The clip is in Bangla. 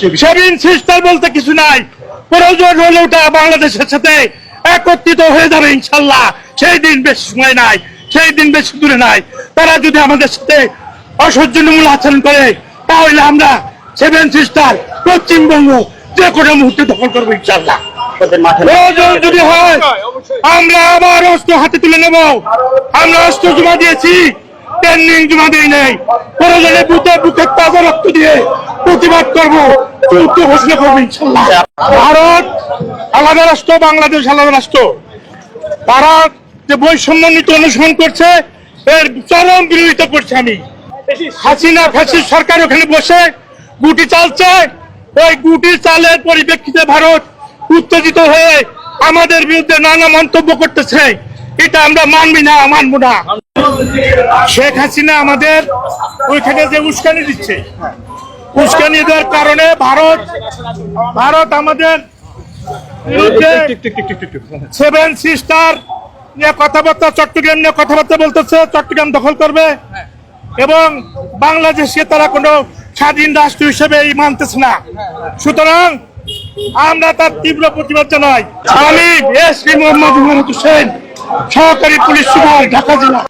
সেভিন সিস্টার বলতে কিছু নাই। প্রয়োজন হলে ওটা বাংলাদেশের সাথে একত্রিত হয়ে যাবে ইনশাল্লাহ। সেই দিন বেশি সময় নাই সেই দিন বেশি দূরে নাই। তারা যদি আমাদের সাথে অসহ্যমূল আচরণ করে তাহলে আমরা সেভেন সিস্টার পশ্চিমবঙ্গ যে কোনো মুহূর্তে দখল করব ইনশাল্লাহ। প্রয়োজন যদি হয় আমরা আবার অস্ত্র হাতে তুলে নেব। আমরা অস্ত্র জমা দিয়েছি ট্রেনিং জমা দিই নাই। প্রয়োজনে বুকে বুকে তাজা রক্ত দিয়ে প্রতিবাদ করব যুদ্ধ ঘোষণা করব ইনশাল্লাহ। ভারত আলাদা রাষ্ট্র, বাংলাদেশ আলাদা রাষ্ট্র। তারা যে বৈষম্য নীতি অনুসরণ করছে, এর চরম বিরোধিতা করছে আমি। হাসিনা ফাঁসির সরকার ওখানে বসে গুটি চালছে ওই গুটি চালের পরিপ্রেক্ষিতে ভারত উত্তেজিত হয়ে আমাদের বিরুদ্ধে নানা মন্তব্য করতেছে। এটা আমরা মানবি না, মানবো না। শেখ হাসিনা আমাদের ওইখানে যে উস্কানি দিচ্ছে উস্কানি দেওয়ার কারণে ভারত ভারত আমাদের সেভেন সিস্টার নিয়ে কথাবার্তা চট্টগ্রাম নিয়ে কথাবার্তা বলতেছে চট্টগ্রাম দখল করবে। এবং বাংলাদেশকে তারা কোনো স্বাধীন রাষ্ট্র হিসেবে এই মানতেছে না। সুতরাং আমরা তার তীব্র প্রতিবাদ জানাই। আমি এস মোহাম্মদ হোসেন সহকারী পুলিশ সুপার ঢাকা জেলা।